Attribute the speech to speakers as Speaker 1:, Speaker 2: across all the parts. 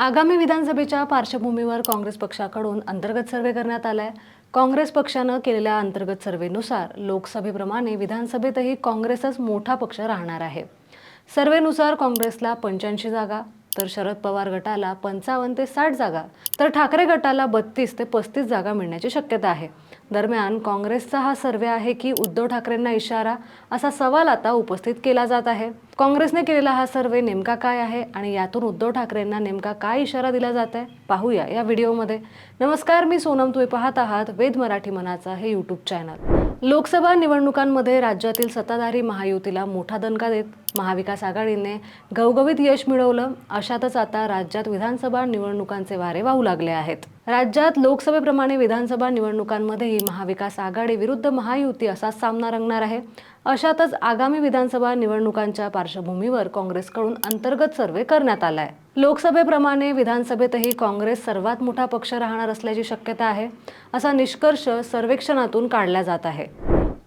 Speaker 1: आगामी विधानसभेच्या पार्श्वभूमीवर काँग्रेस पक्षाकडून अंतर्गत सर्वे करण्यात आलाय. काँग्रेस पक्षानं केलेल्या अंतर्गत सर्वेनुसार लोकसभेप्रमाणे विधानसभेतही काँग्रेसच मोठा पक्ष राहणार आहे. सर्वेनुसार काँग्रेसला पंच्याऐंशी जागा तर शरद पवार गटाला पंचावन्न ते साठ जागा तर ठाकरे गटाला बत्तीस ते पस्तीस जागा मिळण्याची शक्यता आहे. दरम्यान काँग्रेसचा हा सर्वे आहे की उद्धव ठाकरेंना इशारा असा सवाल आता उपस्थित केला जात आहे. काँग्रेसने केलेला हा सर्वे नेमका काय आहे आणि यातून उद्धव ठाकरेंना नेमका काय इशारा दिला जात आहे पाहूया या व्हिडिओमध्ये. नमस्कार मी सोनम तुम्ही पाहत आहात वेद मराठी मनाचा हे यूट्यूब चॅनल लोकसभा निवडणुकांमध्ये राज्यातील सत्ताधारी महायुतीला मोठा दणका देत महाविकास आघाडीने घवघवीत यश मिळवलं. अशातच आता राज्यात विधानसभा निवडणुकांचे वारे वाहू लागले आहेत. राज्यात लोकसभेप्रमाणे विधानसभा निवडणुकांमध्येही महाविकास आघाडी विरुद्ध महायुती असा सामना रंगणार आहे. अशातच आगामी विधानसभा निवडणुकांच्या पार्श्वभूमीवर काँग्रेसकडून अंतर्गत सर्वे करण्यात आलाय. लोकसभेप्रमाणे विधानसभेतही काँग्रेस सर्वात मोठा पक्ष राहणार असल्याची शक्यता आहे असा निष्कर्ष सर्वेक्षणातून काढला जात आहे.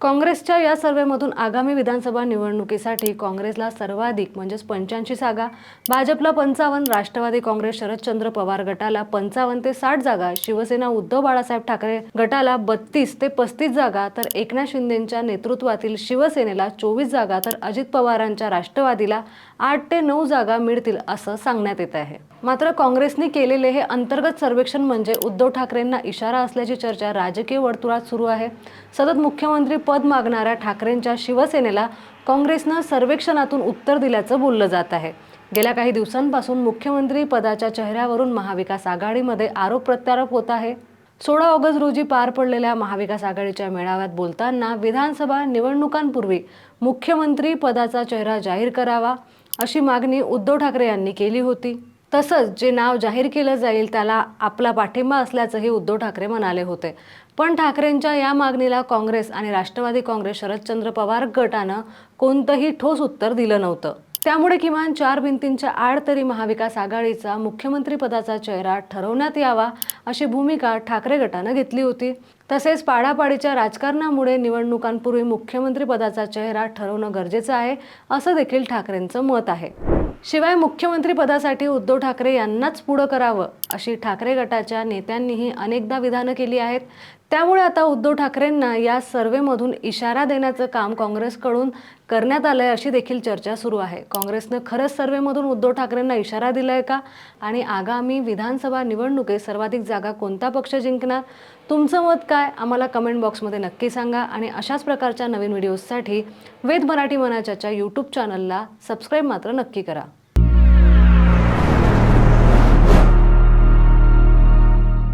Speaker 1: काँग्रेसच्या या सर्वेमधून आगामी विधानसभा निवडणुकीसाठी काँग्रेसला सर्वाधिक म्हणजेच पंच्याऐंशी जागा भाजपला पंचावन्न राष्ट्रवादी काँग्रेस शरदचंद्र पवार गटाला पंचावन्न ते साठ जागा शिवसेना उद्धव बाळासाहेब ठाकरे गटाला बत्तीस ते पस्तीस जागा तर एकनाथ शिंदेच्या नेतृत्वातील शिवसेनेला चोवीस जागा तर अजित पवारांच्या राष्ट्रवादीला आठ ते नऊ जागा मिळतील असं सांगण्यात येत आहे. मात्र काँग्रेसने केलेले हे अंतर्गत सर्वेक्षण म्हणजे उद्धव ठाकरेंना इशारा असल्याची चर्चा राजकीय वर्तुळात सुरू आहे. सतत मुख्यमंत्री पद मागणाऱ्या ठाकरेंच्या शिवसेनेला काँग्रेसनं सर्वेक्षणातून उत्तर दिल्याचं बोललं जात आहे. गेल्या काही दिवसांपासून मुख्यमंत्री पदाच्या चेहऱ्यावरून महाविकास आघाडीमध्ये आरोप प्रत्यारोप होत आहे. सोळा ऑगस्ट रोजी पार पडलेल्या महाविकास आघाडीच्या मेळाव्यात बोलताना विधानसभा निवडणुकांपूर्वी मुख्यमंत्री पदाचा चेहरा जाहीर करावा अशी मागणी उद्धव ठाकरे यांनी केली होती. तसंच जे नाव जाहीर केलं जाईल त्याला आपला पाठिंबा असल्याचंही उद्धव ठाकरे म्हणाले होते. पण ठाकरेंच्या या मागणीला काँग्रेस आणि राष्ट्रवादी काँग्रेस शरदचंद्र पवार गटानं कोणतंही ठोस उत्तर दिलं नव्हतं. त्यामुळे किमान चार भिंतींच्या आड तरी महाविकास आघाडीचा मुख्यमंत्रीपदाचा चेहरा ठरवण्यात यावा अशी भूमिका ठाकरे गटानं घेतली होती. तसेच पाडापाडीच्या राजकारणामुळे निवडणुकांपूर्वी मुख्यमंत्रीपदाचा चेहरा ठरवणं गरजेचं आहे असं देखील ठाकरेंचं मत आहे. शिवाय मुख्यमंत्रीपदासाठी उद्धव ठाकरे यांनाच पुढं करावं अशी ठाकरे गटाच्या नेत्यांनीही अनेकदा विधानं केली आहेत. त्यामुळे आता उद्धव ठाकरेंना या सर्वेमधून इशारा देण्याचं काम काँग्रेसकडून करण्यात आलंय अशी देखील चर्चा सुरू आहे. काँग्रेसनं खरंच सर्वेमधून उद्धव ठाकरेंना इशारा दिलाय का? आणि आगामी विधानसभा निवडणुकीत सर्वाधिक जागा कोणता पक्ष जिंकणार? तुमचं मत काय? आम्हाला कमेंट बॉक्समध्ये नक्की सांगा आणि अशाच प्रकारच्या नवीन व्हिडिओजसाठी वेद मराठी मनाच्याच्या यूट्यूब चॅनलला सबस्क्राईब मात्र नक्की करा.